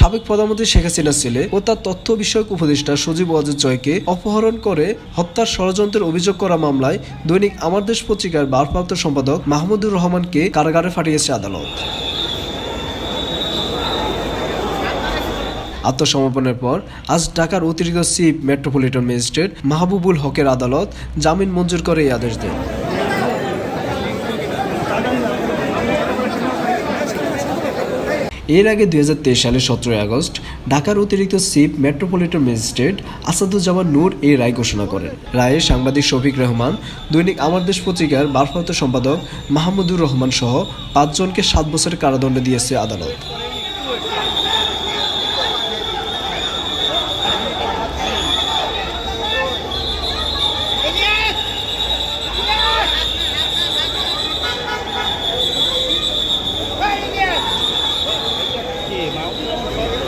সাবেক প্রধানমন্ত্রী শেখ হাসিনার ছেলে ও তার তথ্য বিষয়ক উপদেষ্টা সজীব ওয়াজেদ জয়কে অপহরণ করে হত্যার ষড়যন্ত্রের অভিযোগ করা মামলায় দৈনিক আমার দেশ পত্রিকার ভারপ্রাপ্ত সম্পাদক মাহমুদুর রহমানকে কারাগারে ফাটিয়েছে আদালত। আত্মসমর্পণের পর আজ ঢাকার অতিরিক্ত চিফ মেট্রোপলিটন ম্যাজিস্ট্রেট মাহবুবুল হকের আদালত জামিন মঞ্জুর করে এই আদেশ দেন। এর আগে দুই হাজার তেইশ সালের সতেরোই আগস্ট ঢাকার অতিরিক্ত chief metropolitan magistrate Asaduzzaman Noor এই রায় ঘোষণা করেন। রায়ে সাংবাদিক শফিক রহমান, দৈনিক আমার দেশ পত্রিকার ভারপ্রাপ্ত সম্পাদক মাহমুদুর রহমান সহ পাঁচজনকে সাত বছরের কারাদণ্ড দিয়েছে আদালত। motherfucker.